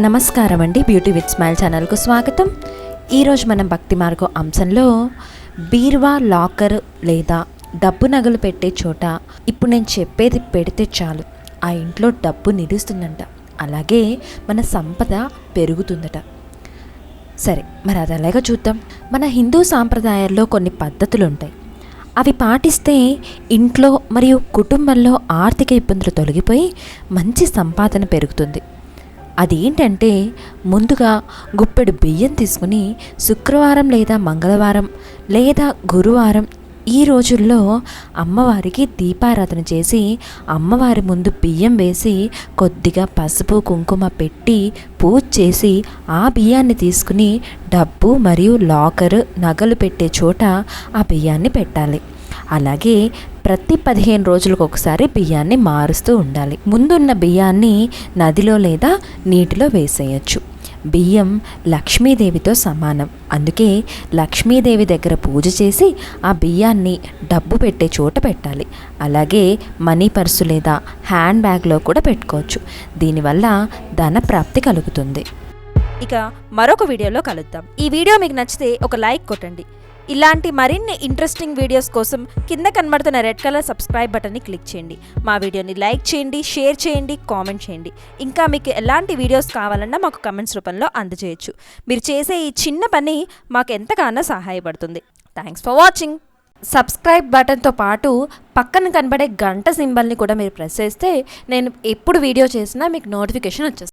నమస్కారం అండి beauty with smile ఛానల్కు స్వాగతం. ఈరోజు మనం భక్తి మార్గం అంశంలో బీర్వా లాకర్ లేదా డబ్బు నగలు పెట్టే చోట ఇప్పుడు నేను చెప్పేది పెడితే చాలు. ఆ ఇంట్లో డబ్బు నిలుస్తుందంట. అలాగే మన సంపద పెరుగుతుందట. సరే మరి అది అలాగే చూద్దాం. మన హిందూ సాంప్రదాయాల్లో కొన్ని పద్ధతులు ఉంటాయి అవి పాటిస్తే ఇంట్లో మరియు కుటుంబంలో ఆర్థిక ఇబ్బందులు తొలగిపోయి మంచి సంపాదన పెరుగుతుంది. అదేంటంటే ముందుగా గుప్పెడు బియ్యం తీసుకుని శుక్రవారం లేదా మంగళవారం లేదా గురువారం ఈ రోజుల్లో అమ్మవారికి దీపారాధన చేసి అమ్మవారి ముందు బియ్యం వేసి కొద్దిగా పసుపు కుంకుమ పెట్టి పూజ చేసి ఆ బియ్యాన్ని తీసుకుని డబ్బు మరియు లాకరు నగలు పెట్టే చోట ఆ బియ్యాన్ని పెట్టాలి. అలాగే ప్రతి పదిహేను రోజులకు ఒకసారి బియ్యాన్ని మారుస్తూ ఉండాలి. ముందున్న బియ్యాన్ని నదిలో లేదా నీటిలో వేసేయచ్చు. బియ్యం లక్ష్మీదేవితో సమానం. అందుకే లక్ష్మీదేవి దగ్గర పూజ చేసి ఆ బియ్యాన్ని డబ్బు పెట్టే చోట పెట్టాలి. అలాగే మనీ పర్సు లేదా హ్యాండ్ బ్యాగ్లో కూడా పెట్టుకోవచ్చు. దీనివల్ల ధన ప్రాప్తి కలుగుతుంది. ఇక మరొక వీడియోలో కలుద్దాం. ఈ వీడియో మీకు నచ్చితే ఒక లైక్ కొట్టండి. ఇలాంటి మరిన్ని ఇంట్రెస్టింగ్ వీడియోస్ కోసం కింద కనబడుతున్న రెడ్ కలర్ సబ్స్క్రైబ్ బటన్ని క్లిక్ చేయండి. మా వీడియోని లైక్ చేయండి షేర్ చేయండి కామెంట్ చేయండి. ఇంకా మీకు ఎలాంటి వీడియోస్ కావాలన్నా మాకు కమెంట్స్ రూపంలో అందజేయచ్చు. మీరు చేసే ఈ చిన్న పని మాకు ఎంతగానో సహాయపడుతుంది. థ్యాంక్స్ ఫర్ వాచింగ్ సబ్స్క్రైబ్ బటన్తో పాటు పక్కన కనబడే గంట సింబల్ని కూడా మీరు ప్రెస్ చేస్తే నేను ఎప్పుడు వీడియో చేసినా మీకు నోటిఫికేషన్ వచ్చేస్తుంది.